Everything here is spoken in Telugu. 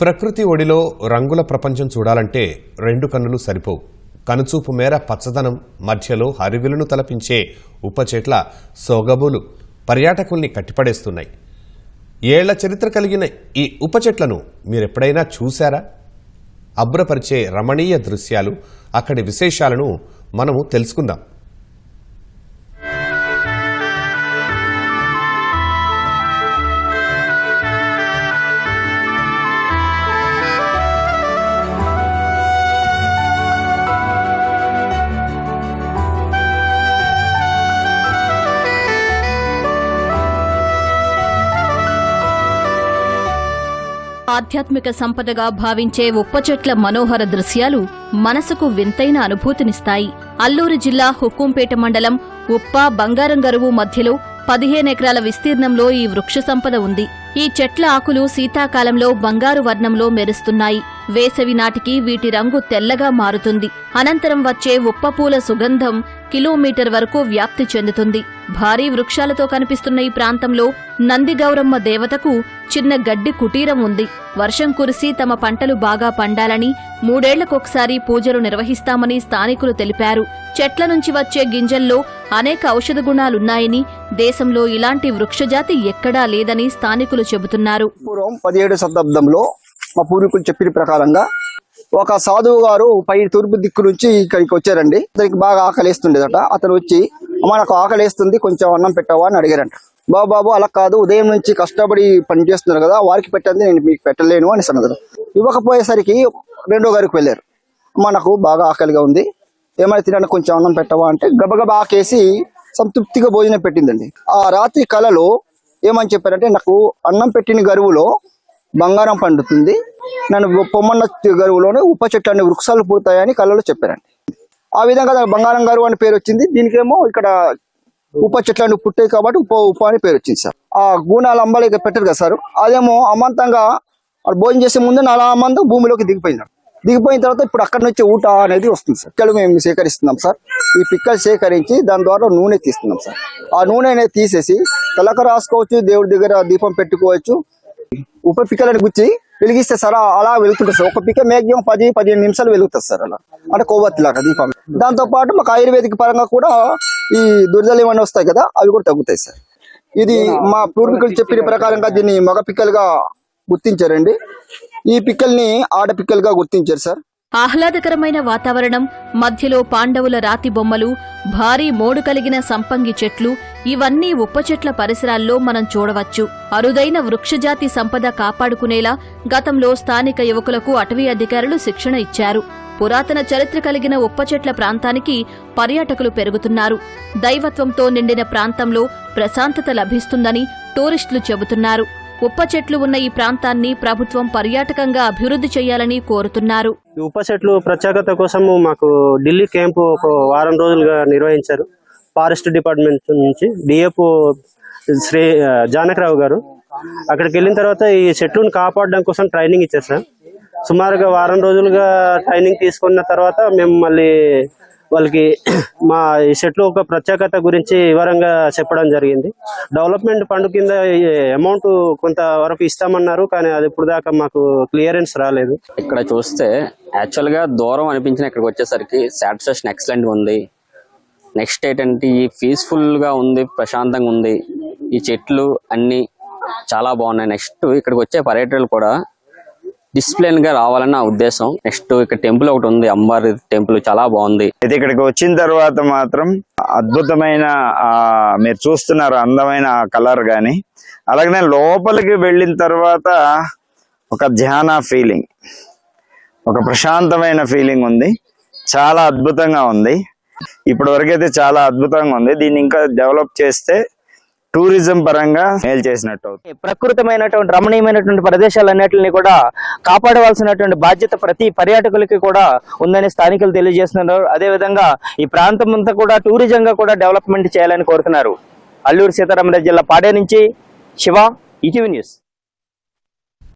ప్రకృతి ఒడిలో రంగుల ప్రపంచం చూడాలంటే రెండు కన్నులు సరిపోవు. కనుచూపు మేర పచ్చదనం మధ్యలో హరివిలును తలపించే ఉపచెట్ల సోగబులు సొగబులు పర్యాటకుల్ని కట్టిపడేస్తున్నాయి. ఏళ్ళ చరిత్ర కలిగిన ఈ ఉపచెట్లను మీరెప్పుడైనా చూశారా? అబ్రపరిచే రమణీయ దృశ్యాలు అక్కడి విశేషాలను మనము తెలుసుకుందాం. ఆధ్యాత్మిక సంపదగా భావించే ఉప్ప చెట్ల మనోహర దృశ్యాలు మనసుకు వింతైన అనుభూతినిస్తాయి. అల్లూరు జిల్లా హుక్కుంపేట మండలం ఉప్ప బంగారం గరువు మధ్యలో పదిహేను ఎకరాల విస్తీర్ణంలో ఈ వృక్ష సంపద ఉంది. ఈ చెట్ల ఆకులు శీతాకాలంలో బంగారు వర్ణంలో మెరుస్తున్నాయి. వేసవి నాటికి వీటి రంగు తెల్లగా మారుతుంది. అనంతరం వచ్చే ఉప్పపూల సుగంధం కిలోమీటర్ వరకు వ్యాప్తి చెందుతుంది. భారీ వృక్షాలతో కనిపిస్తున్న ఈ ప్రాంతంలో నందిగౌరమ్మ దేవతకు చిన్న గడ్డి కుటీరం ఉంది. వర్షం కురిసి తమ పంటలు బాగా పండాలని మూడేళ్ళకొకసారి పూజలు నిర్వహిస్తామని స్థానికులు తెలిపారు. చెట్ల నుంచి వచ్చే గింజల్లో అనేక ఔషధ గుణాలున్నాయని దేశంలో ఇలాంటి వృక్షజాతి ఎక్కడా లేదని స్థానికులు చెబుతున్నారు. పూర్వం పదిహేడు శతాబ్దంలో మా పూర్వీకులు చెప్పిన ప్రకారంగా ఒక సాధువు గారు పై తూర్పు దిక్కు నుంచి ఇక్కడికి వచ్చారండి. అతనికి బాగా ఆకలిస్తుండేదట. అతను వచ్చి అమ్మ నాకు ఆకలిస్తుంది కొంచెం అన్నం పెట్టవా? అని అడిగారంట. బాబు బాబు అలా కాదు. ఉదయం నుంచి కష్టపడి పని చేస్తున్నారు కదా వారికి పెట్టండి నేను మీకు పెట్టలేను అని అన్నారు ఇవ్వకపోయేసరికి రెండో గారికి వెళ్ళారు. అమ్మ నాకు బాగా ఆకలిగా ఉంది. ఏమైనా తినడానికి కొంచెం అన్నం పెట్టవా? అంటే గబగబా ఆకేసి సంతృప్తిగా భోజనం పెట్టిందండి. ఆ రాత్రి కలలో ఏమని చెప్పారంటే నాకు అన్నం పెట్టిన గరువులో బంగారం పండుతుంది. నన్ను పొమ్మన్న గరువులోనే ఉప చెట్లు అనే వృక్షాలు పుడతాయని కళ్ళలో చెప్పారండి. ఆ విధంగా దానికి బంగారం గరువు అని పేరు వచ్చింది. దీనికేమో ఇక్కడ ఉప చెట్లు పుట్టాయి కాబట్టి ఉప ఉప అని పేరు వచ్చింది సార్. ఆ గూణాలు అంబలి ఇక పెట్టారు కదా సార్. అదేమో అమాంతంగా భోజనం చేసే ముందు నాలా మందు భూమిలోకి దిగిపోయింది. దిగిపోయిన తర్వాత ఇప్పుడు అక్కడ నుంచి ఊట అనేది వస్తుంది సార్. పిక్కలు మేము సేకరిస్తున్నాం సార్. ఈ పిక్కలు సేకరించి దాని ద్వారా నూనె తీస్తున్నాం సార్. ఆ నూనె అనేది తీసేసి తలక రాసుకోవచ్చు దేవుడి దగ్గర దీపం పెట్టుకోవచ్చు ఉప పిక్కలను గుచ్చి వెలిగిస్తే సార్ అలా వెలుగుతుంది సార్. ఒక పిక్క మ్యాక్సిమం పది పదిహేను నిమిషాలు వెలుగుతుంది సార్ అలా. అంటే కొవ్వత్తి లాగా దీపం. దాంతో పాటు మాకు ఆయుర్వేదిక పరంగా కూడా ఈ దుర్దలు ఏమైనా వస్తాయి కదా అవి కూడా తగ్గుతాయి సార్. ఇది మా పూర్వీకులు చెప్పిన ప్రకారంగా దీన్ని మగ పిక్కలుగా గుర్తించారండి. ఈ పిక్కల్ని ఆడ పిక్కలుగా గుర్తించారు సార్. ఆహ్లాదకరమైన వాతావరణం మధ్యలో పాండవుల రాతి బొమ్మలు భారీ మోడు కలిగిన సంపంగి చెట్లు ఇవన్నీ ఉప్పచెట్ల పరిసరాల్లో మనం చూడవచ్చు. అరుదైన వృక్షజాతి సంపద కాపాడుకునేలా గతంలో స్థానిక యువకులకు అటవీ అధికారులు శిక్షణ ఇచ్చారు. పురాతన చరిత్ర కలిగిన ఉప్పచెట్ల ప్రాంతానికి పర్యాటకులు పెరుగుతున్నారు. దైవత్వంతో నిండిన ప్రాంతంలో ప్రశాంతత లభిస్తుందని టూరిస్టులు చెబుతున్నారు. ఉప్ప చెట్లు ఉన్న ఈ ప్రాంతాన్ని ప్రభుత్వం పర్యాటకంగా అభివృద్ధి చేయాలని కోరుతున్నారు. ఈ ఉప చెట్లు ప్రత్యేకత కోసం మాకు ఢిల్లీ క్యాంపు ఒక వారం రోజులుగా నిర్వహించారు. ఫారెస్ట్ డిపార్ట్మెంట్ నుంచి డిఎఫ్ శ్రీ జానకరావు గారు. అక్కడికి వెళ్ళిన తర్వాత ఈ చెట్లను కాపాడడం కోసం ట్రైనింగ్ ఇచ్చారు సార్ సుమారుగా వారం రోజులుగా ట్రైనింగ్ తీసుకున్న తర్వాత మేము మళ్ళీ వాళ్ళకి మా ఈ సెట్లు ఒక ప్రత్యేకత గురించి వివరంగా చెప్పడం జరిగింది. డెవలప్మెంట్ ఫండ్ కింద అమౌంట్ కొంత వరకు ఇస్తామన్నారు కానీ అది ఇప్పుడు దాకా మాకు క్లియరెన్స్ రాలేదు. ఇక్కడ చూస్తే యాక్చువల్గా దూరం అనిపించిన ఇక్కడికి వచ్చేసరికి సాటిస్ఫాక్షన్ ఎక్సలెంట్ ఉంది. నెక్స్ట్ ఏంటంటే ఈ పీస్ఫుల్గా ఉంది ప్రశాంతంగా ఉంది. ఈ చెట్లు అన్ని చాలా బాగున్నాయి. నెక్స్ట్ ఇక్కడికి వచ్చే పర్యటకులు కూడా డిసిప్లిన్గా రావాలని నా ఉద్దేశం. నెక్స్ట్ ఇక్కడ టెంపుల్ ఒకటి ఉంది అమ్మవారి టెంపుల్ చాలా బాగుంది. అయితే ఇక్కడికి వచ్చిన తర్వాత మాత్రం అద్భుతమైన ఆ మీరు చూస్తున్నారు అందమైన కలర్ గాని. అలాగనే లోపలికి వెళ్ళిన తర్వాత ఒక ధ్యాన ఫీలింగ్ ఒక ప్రశాంతమైన ఫీలింగ్ ఉంది. చాలా అద్భుతంగా ఉంది. ఇప్పటి వరకైతే చాలా అద్భుతంగా ఉంది. దీన్ని ఇంకా డెవలప్ చేస్తే టూరిజం పరంగా మేలు చేసినట్టు. అవుతుంది ప్రకృతమైనటువంటి రమణీయమైనటువంటి ప్రదేశాలన్నిటిని కూడా కాపాడవలసినటువంటి బాధ్యత ప్రతి పర్యాటకులకి కూడా ఉందని స్థానికులు తెలియజేస్తున్నారు. అదేవిధంగా ఈ ప్రాంతం అంతా కూడా టూరిజం గా కూడా డెవలప్మెంట్ చేయాలని కోరుతున్నారు. అల్లూరు సీతారామరాజు జిల్లా పాడే నుంచి శివ ఈటీవీ న్యూస్.